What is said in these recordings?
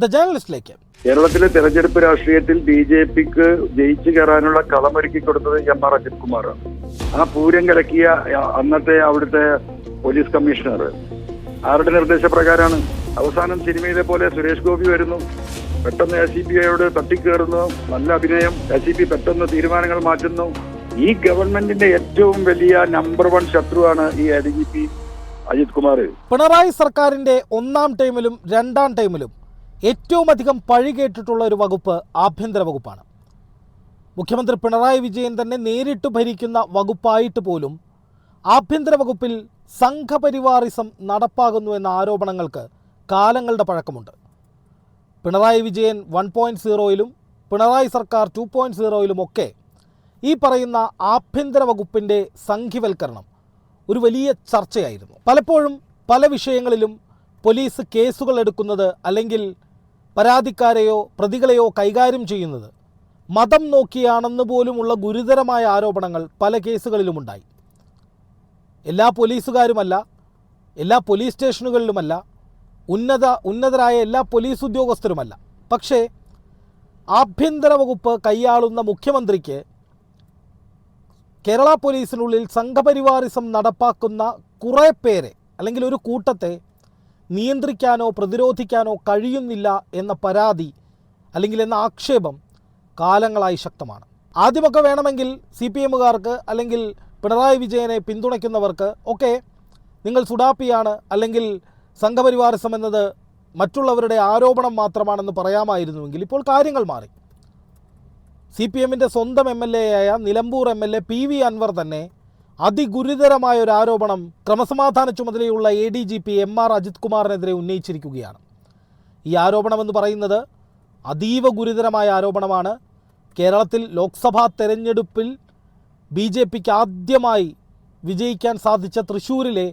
The ജേർണലിസ്റ്റിലേക്ക്. കേരളത്തിലെ തെരഞ്ഞെടുപ്പ് രാഷ്ട്രീയത്തിൽ ബി ജെ പിക്ക് ജയിച്ചു കയറാനുള്ള കളമൊരുക്കി കൊടുത്തത് എം ആർ അജിത് കുമാറാണ് ആ പൂരം കലക്കിയ അന്നത്തെ അവിടുത്തെ പോലീസ് കമ്മീഷണർ. ആരുടെ നിർദ്ദേശപ്രകാരമാണ്? അവസാനം സിനിമയിലെ പോലെ സുരേഷ് ഗോപി വരുന്നു. പെട്ടെന്ന് എസ് സി ബി ഐയോട് തട്ടിക്കേറുന്നു. നല്ല അഭിനയം. എസ് സി പി പെട്ടെന്ന് തീരുമാനങ്ങൾ മാറ്റുന്നു. ഈ ഗവൺമെന്റിന്റെ ഏറ്റവും വലിയ നമ്പർ വൺ ശത്രുവാണ് ഈ A D G P Ajith Kumar. Pinarayi സർക്കാരിന്റെ ഒന്നാം ടൈമിലും രണ്ടാം ടൈമിലും ഏറ്റവും അധികം പഴി കേട്ടിട്ടുള്ള ഒരു വകുപ്പ് ആഭ്യന്തര വകുപ്പാണ്. മുഖ്യമന്ത്രി പിണറായി വിജയൻ തന്നെ നേരിട്ട് ഭരിക്കുന്ന വകുപ്പായിട്ട് പോലും ആഭ്യന്തര വകുപ്പിൽ സംഘപരിവാറിസം നടപ്പാകുന്നു എന്ന ആരോപണങ്ങൾക്ക് കാലങ്ങളുടെ പഴക്കമുണ്ട്. പിണറായി വിജയൻ വൺ പോയിന്റ് സീറോയിലും പിണറായി സർക്കാർ ടു പോയിന്റ് സീറോയിലും ഒക്കെ ഈ പറയുന്ന ആഭ്യന്തര വകുപ്പിന്റെ സംഘിവൽക്കരണം ഒരു വലിയ ചർച്ചയായിരുന്നു. പലപ്പോഴും പല വിഷയങ്ങളിലും പോലീസ് കേസുകൾ എടുക്കുന്നത് അല്ലെങ്കിൽ പരാതിക്കാരെയോ പ്രതികളെയോ കൈകാര്യം ചെയ്യുന്നത്. മതം നോക്കിയാണെന്ന് പോലുമുള്ള ഗുരുതരമായ ആരോപണങ്ങൾ പല കേസുകളിലുമുണ്ടായി. എല്ലാ പോലീസുകാരുമല്ല എല്ലാ പോലീസ് സ്റ്റേഷനുകളിലുമല്ല ഉന്നത ഉന്നതരായ എല്ലാ പോലീസ് ഉദ്യോഗസ്ഥരുമല്ല. പക്ഷേ ആഭ്യന്തര വകുപ്പ് കൈയാളുന്ന മുഖ്യമന്ത്രിക്ക് കേരള പോലീസിനുള്ളിൽ സംഘപരിവാറിസം നടപ്പാക്കുന്ന കുറേ പേരെ അല്ലെങ്കിൽ ഒരു കൂട്ടത്തെ നിയന്ത്രിക്കാനോ പ്രതിരോധിക്കാനോ കഴിയുന്നില്ല എന്ന പരാതി അല്ലെങ്കിൽ എന്ന ആക്ഷേപം കാലങ്ങളായി ശക്തമാണ്. ആദ്യമൊക്കെ വേണമെങ്കിൽ സി പി എമ്മുകാർക്ക് അല്ലെങ്കിൽ പിണറായി വിജയനെ പിന്തുണയ്ക്കുന്നവർക്ക് ഒക്കെ നിങ്ങൾ സുഡാപ്പിയാണ് അല്ലെങ്കിൽ സംഘപരിവാര എന്നത് മറ്റുള്ളവരുടെ ആരോപണം മാത്രമാണെന്ന് പറയാമായിരുന്നുവെങ്കിൽ ഇപ്പോൾ കാര്യങ്ങൾ മാറി. സി പി എമ്മിന്റെ സ്വന്തം എം എൽ എ ആയ Nilambur M L A P V Anvar തന്നെ അതിഗുരുതരമായ ഒരു ആരോപണം ക്രമസമാധാന ചുമതലയുള്ള A D G P M R Ajith കുമാറിനെതിരെ ഉന്നയിച്ചിരിക്കുകയാണ്. ഈ ആരോപണമെന്ന് പറയുന്നത് അതീവ ഗുരുതരമായ ആരോപണമാണ്. കേരളത്തിൽ ലോക്സഭാ തെരഞ്ഞെടുപ്പിൽ ബി ജെ പിക്ക് ആദ്യമായി വിജയിക്കാൻ സാധിച്ച തൃശ്ശൂരിലെ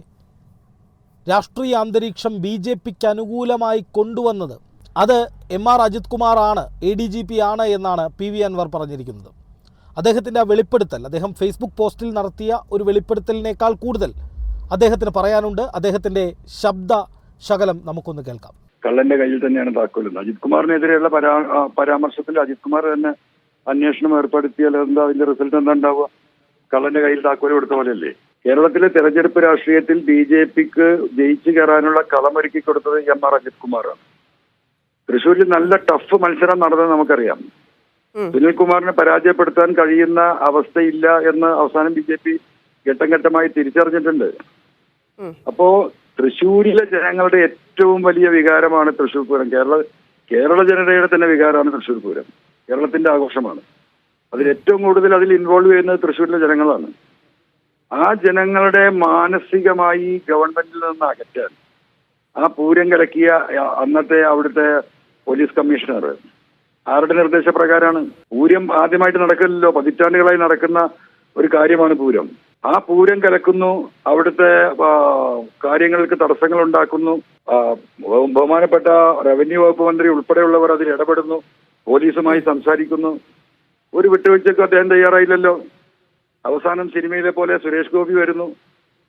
രാഷ്ട്രീയ അന്തരീക്ഷം ബി ജെ പിക്ക് അനുകൂലമായി കൊണ്ടുവന്നത് അത് എം ആർ അജിത് കുമാർ ആണ് എ ഡി ജി പി ആണ് എന്നാണ് പി വി അൻവർ പറഞ്ഞിരിക്കുന്നത്. അദ്ദേഹത്തിന്റെ ആ വെളിപ്പെടുത്തൽ അദ്ദേഹം ഫേസ്ബുക്ക് പോസ്റ്റിൽ നടത്തിയ ഒരു വെളിപ്പെടുത്തലിനേക്കാൾ കൂടുതൽ അദ്ദേഹത്തിന് പറയാനുണ്ട്. അദ്ദേഹത്തിന്റെ ശബ്ദ ശകലം നമുക്കൊന്ന് കേൾക്കാം. കള്ളന്റെ കയ്യിൽ തന്നെയാണ് താക്കോലെന്ന് അജിത് കുമാറിനെതിരെയുള്ള പരാ പരാമർശത്തിൽ അജിത് കുമാർ തന്നെ അന്വേഷണം ഏർപ്പെടുത്തിയാൽ എന്താ അതിന്റെ റിസൾട്ട് എന്താ ഉണ്ടാവുക? കള്ളന്റെ കയ്യിൽ താക്കോൽ കൊടുത്ത പോലെയല്ലേ? കേരളത്തിലെ തെരഞ്ഞെടുപ്പ് രാഷ്ട്രീയത്തിൽ ബി ജെ പിക്ക് ജയിച്ചു കയറാനുള്ള കളമൊരുക്കി കൊടുത്തത് എം ആർ അജിത് കുമാറാണ്. തൃശ്ശൂരിൽ നല്ല ടഫ് മത്സരം നടന്നത് നമുക്കറിയാം. സുനിൽകുമാറിനെ പരാജയപ്പെടുത്താൻ കഴിയുന്ന അവസ്ഥയില്ല എന്ന് അവസാനം ബി ജെ പി ഘട്ടം ഘട്ടമായി തിരിച്ചറിഞ്ഞിട്ടുണ്ട്. അപ്പോ തൃശ്ശൂരിലെ ജനങ്ങളുടെ ഏറ്റവും വലിയ വികാരമാണ് തൃശ്ശൂർ പൂരം. കേരള കേരള ജനതയുടെ തന്നെ വികാരമാണ് തൃശ്ശൂർ പൂരം. കേരളത്തിന്റെ ആഘോഷമാണ്. അതിൽ ഏറ്റവും കൂടുതൽ അതിൽ ഇൻവോൾവ് ചെയ്യുന്നത് തൃശ്ശൂരിലെ ജനങ്ങളാണ്. ആ ജനങ്ങളുടെ മാനസികമായി ഗവൺമെന്റിൽ നിന്ന് അകറ്റാൻ ആ പൂരം കലക്കിയ അന്നത്തെ അവിടുത്തെ പോലീസ് കമ്മീഷണർ ആരുടെ നിർദ്ദേശപ്രകാരമാണ് പൂരം ആദ്യമായിട്ട് നടക്കില്ലല്ലോ പതിറ്റാണ്ടുകളായി നടക്കുന്ന ഒരു കാര്യമാണ് പൂരം. ആ പൂരം കലക്കുന്നു അവിടുത്തെ കാര്യങ്ങൾക്ക് തടസ്സങ്ങൾ ഉണ്ടാക്കുന്നു ബഹുമാനപ്പെട്ട റവന്യൂ വകുപ്പ് മന്ത്രി ഉൾപ്പെടെയുള്ളവർ അതിൽ ഇടപെടുന്നു പോലീസുമായി സംസാരിക്കുന്നു. ഒരു വിട്ടുവീഴ്ചക്ക് അദ്ദേഹം തയ്യാറായില്ലല്ലോ. അവസാനം സിനിമയിലെ പോലെ സുരേഷ് ഗോപി വരുന്നു.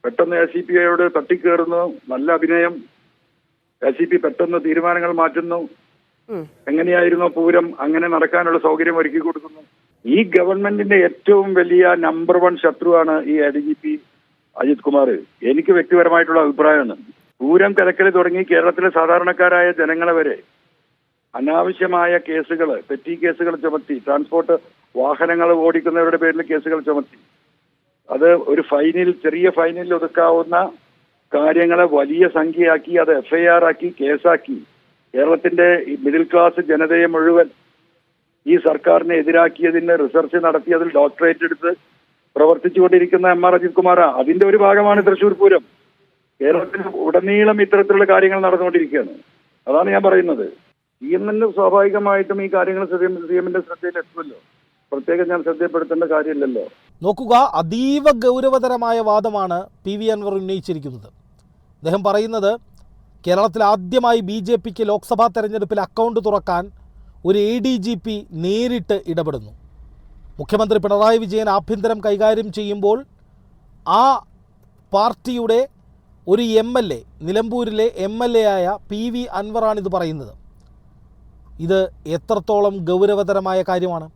പെട്ടെന്ന് എ സി പി ഐയോട് തട്ടിക്കേറുന്നു. നല്ല അഭിനയം. എ സി പി പെട്ടെന്ന് തീരുമാനങ്ങൾ മാറ്റുന്നു. എങ്ങനെയായിരുന്നു പൂരം? അങ്ങനെ നടക്കാനുള്ള സൗകര്യം ഒരുക്കി കൊടുക്കുന്നു. ഈ ഗവൺമെന്റിന്റെ ഏറ്റവും വലിയ നമ്പർ വൺ ശത്രുവാണ് ഈ A D G P Ajith Kumar. എനിക്ക് വ്യക്തിപരമായിട്ടുള്ള അഭിപ്രായമാണ്. പൂരം കലക്കൽ തുടങ്ങി കേരളത്തിലെ സാധാരണക്കാരായ ജനങ്ങളെ വരെ അനാവശ്യമായ കേസുകൾ പെറ്റി കേസുകൾ ചുമത്തി ട്രാൻസ്പോർട്ട് വാഹനങ്ങൾ ഓടിക്കുന്നവരുടെ പേരിൽ കേസുകൾ ചുമത്തി. അത് ഒരു ഫൈനിൽ ചെറിയ ഫൈനിൽ ഒതുക്കാവുന്ന കാര്യങ്ങളെ വലിയ സംഖ്യയാക്കി അത് എഫ്ഐആർ ആക്കി കേസാക്കി കേരളത്തിന്റെ മിഡിൽ ക്ലാസ് ജനതയെ മുഴുവൻ ഈ സർക്കാരിനെ എതിരാക്കിയതിന് റിസർച്ച് നടത്തി അതിൽ ഡോക്ടറേറ്റ് എടുത്ത് പ്രവർത്തിച്ചുകൊണ്ടിരിക്കുന്ന എം ആർ അജിത് കുമാറാ. അതിന്റെ ഒരു ഭാഗമാണ് തൃശൂർ പൂരം. കേരളത്തിൽ ഉടനീളം ഇത്തരത്തിലുള്ള കാര്യങ്ങൾ നടന്നുകൊണ്ടിരിക്കുകയാണ്. അതാണ് ഞാൻ പറയുന്നത്. സി എമ്മിന് സ്വാഭാവികമായിട്ടും ഈ കാര്യങ്ങൾ സി എമ്മിന്റെ ശ്രദ്ധയിൽ എത്തുമല്ലോ പ്രത്യേകം ഞാൻ ശ്രദ്ധപ്പെടുത്തേണ്ട കാര്യമില്ലല്ലോ. നോക്കുക അതീവ ഗൗരവതരമായ വാദമാണ് പി വി അൻവർ ഉന്നയിച്ചിരിക്കുന്നത്. അദ്ദേഹം പറയുന്നത് കേരളത്തിൽ ആദ്യമായി ബി ജെ പിക്ക് ലോക്സഭാ തെരഞ്ഞെടുപ്പിൽ അക്കൗണ്ട് തുറക്കാൻ ഒരു എ ഡി ജി പി നേരിട്ട് ഇടപെടുന്നു. മുഖ്യമന്ത്രി പിണറായി വിജയൻ ആഭ്യന്തരം കൈകാര്യം ചെയ്യുമ്പോൾ ആ പാർട്ടിയുടെ ഒരു എം എൽ എ നിലമ്പൂരിലെ എം എൽ എ ആയ പി വി അൻവറാണിത് പറയുന്നത്. ഇത് എത്രത്തോളം ഗൗരവതരമായ കാര്യമാണ്.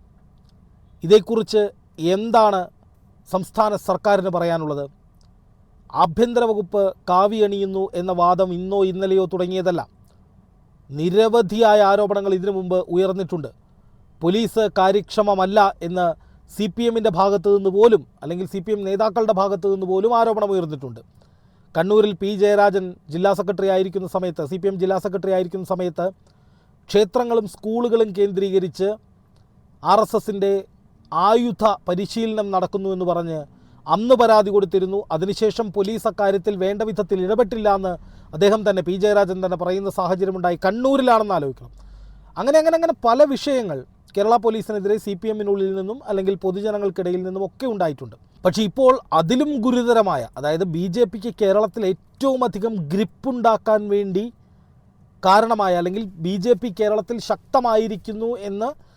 ഇതേക്കുറിച്ച് എന്താണ് സംസ്ഥാന സർക്കാരിന് പറയാനുള്ളത്? ആഭ്യന്തര വകുപ്പ് കാവി അണിയുന്നു എന്ന വാദം ഇന്നോ ഇന്നലെയോ തുടങ്ങിയതല്ല. നിരവധിയായ ആരോപണങ്ങൾ ഇതിനു മുമ്പ് ഉയർന്നിട്ടുണ്ട്. പോലീസ് കാര്യക്ഷമമല്ല എന്ന് സി പി എമ്മിന്റെ ഭാഗത്തു നിന്ന് പോലും അല്ലെങ്കിൽ സി പി എം നേതാക്കളുടെ ഭാഗത്തു നിന്ന് പോലും ആരോപണം ഉയർന്നിട്ടുണ്ട്. കണ്ണൂരിൽ പി. ജയരാജൻ ജില്ലാ സെക്രട്ടറി ആയിരിക്കുന്ന സമയത്ത് സി പി എം ജില്ലാ സെക്രട്ടറി ആയിരിക്കുന്ന സമയത്ത് ക്ഷേത്രങ്ങളും സ്കൂളുകളും കേന്ദ്രീകരിച്ച് ആർ എസ് എസിന്റെ ആയുധ പരിശീലനം നടക്കുന്നു എന്ന് പറഞ്ഞ് അന്ന് പരാതി കൊടുത്തിരുന്നു. അതിനുശേഷം പോലീസ് അക്കാര്യത്തിൽ വേണ്ട വിധത്തിൽ ഇടപെട്ടില്ല എന്ന് അദ്ദേഹം തന്നെ പി ജയരാജൻ തന്നെ പറയുന്ന സാഹചര്യമുണ്ടായി. കണ്ണൂരിലാണെന്ന് ആലോചിക്കണം. അങ്ങനെ അങ്ങനെ അങ്ങനെ പല വിഷയങ്ങൾ കേരള പോലീസിനെതിരെ സി പി എമ്മിനുള്ളിൽ നിന്നും അല്ലെങ്കിൽ പൊതുജനങ്ങൾക്കിടയിൽ നിന്നും ഒക്കെ ഉണ്ടായിട്ടുണ്ട്. പക്ഷേ ഇപ്പോൾ അതിലും ഗുരുതരമായ അതായത് ബി ജെ പിക്ക് കേരളത്തിൽ ഏറ്റവും അധികം ഗ്രിപ്പുണ്ടാക്കാൻ വേണ്ടി കാരണമായ അല്ലെങ്കിൽ ബി ജെ പി കേരളത്തിൽ ശക്തമായിരിക്കുന്നു എന്ന്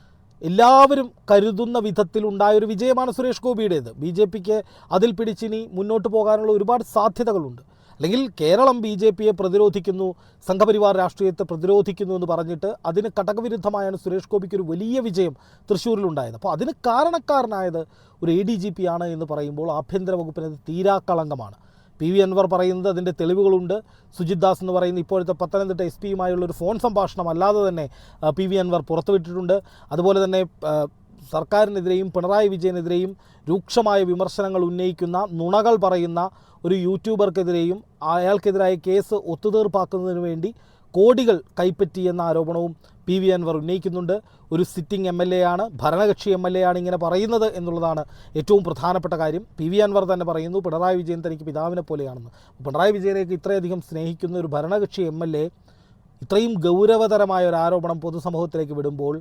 എല്ലാവരും കരുതുന്ന വിധത്തിൽ ഉണ്ടായൊരു വിജയമാണ് സുരേഷ് ഗോപിയുടേത്. ബി ജെ പിക്ക് അതിൽ പിടിച്ചിനി മുന്നോട്ട് പോകാനുള്ള ഒരുപാട് സാധ്യതകളുണ്ട്. അല്ലെങ്കിൽ കേരളം ബി ജെ പിയെ പ്രതിരോധിക്കുന്നു സംഘപരിവാർ രാഷ്ട്രീയത്തെ പ്രതിരോധിക്കുന്നു എന്ന് പറഞ്ഞിട്ട് അതിന് കടകവിരുദ്ധമായാണ് സുരേഷ് ഗോപിക്ക് ഒരു വലിയ വിജയം തൃശ്ശൂരിലുണ്ടായത്. അപ്പോൾ അതിന് കാരണക്കാരനായത് ഒരു എ ഡി ജി പി ആണ് എന്ന് പറയുമ്പോൾ ആഭ്യന്തര വകുപ്പിനത് തീരാക്കളങ്കമാണ് പി വി അൻവർ പറയുന്നത് അതിന്റെ തെളിവുകളുണ്ട്. സുജിത് ദാസ് എന്ന് പറയുന്ന ഇപ്പോഴത്തെ പത്തനംതിട്ട എസ് പിയുമായുള്ള ഒരു ഫോൺ സംഭാഷണം അല്ലാതെ തന്നെ പി വി അൻവർ പുറത്തുവിട്ടിട്ടുണ്ട്. അതുപോലെ തന്നെ സർക്കാരിനെതിരെയും പിണറായി വിജയനെതിരെയും രൂക്ഷമായ വിമർശനങ്ങൾ ഉന്നയിക്കുന്ന നുണകൾ പറയുന്ന ഒരു യൂട്യൂബർക്കെതിരെയും അയാൾക്കെതിരായ കേസ് ഒത്തുതീർപ്പാക്കുന്നതിന് വേണ്ടി കോടികൾ കൈപ്പറ്റി എന്ന ആരോപണവും പി വി അൻവർ ഉന്നയിക്കുന്നുണ്ട്. ഒരു സിറ്റിംഗ് എം എൽ എ ആണ് ഭരണകക്ഷി എം എൽ എ ആണ് ഇങ്ങനെ പറയുന്നത് എന്നുള്ളതാണ് ഏറ്റവും പ്രധാനപ്പെട്ട കാര്യം. പി വി അൻവർ തന്നെ പറയുന്നു പിണറായി വിജയൻ തനിക്ക് പിതാവിനെ പോലെയാണെന്ന്. പിണറായി വിജയനേക്ക് ഇത്രയധികം സ്നേഹിക്കുന്ന ഒരു ഭരണകക്ഷി എം എൽ എ ഇത്രയും ഗൗരവതരമായ ഒരു ആരോപണം പൊതുസമൂഹത്തിലേക്ക് വിടുമ്പോൾ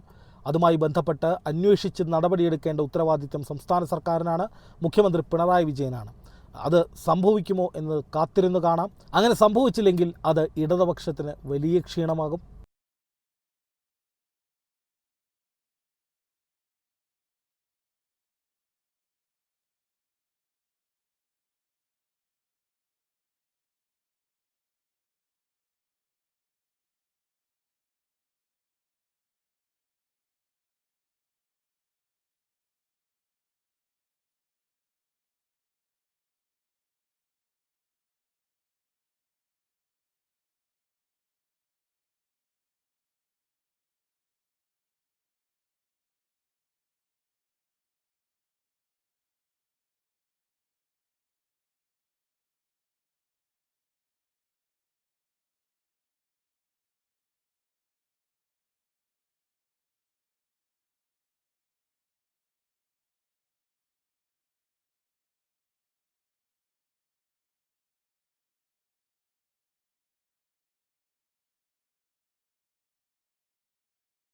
അതുമായി ബന്ധപ്പെട്ട് അന്വേഷിച്ച് നടപടിയെടുക്കേണ്ട ഉത്തരവാദിത്വം സംസ്ഥാന സർക്കാരിനാണ്. മുഖ്യമന്ത്രി പിണറായി വിജയനാണ്. അത് സംഭവിക്കുമോ എന്ന് കാത്തിരുന്ന് കാണാം. അങ്ങനെ സംഭവിച്ചില്ലെങ്കിൽ അത് ഇടതുപക്ഷത്തിന് വലിയ ക്ഷീണമാകും.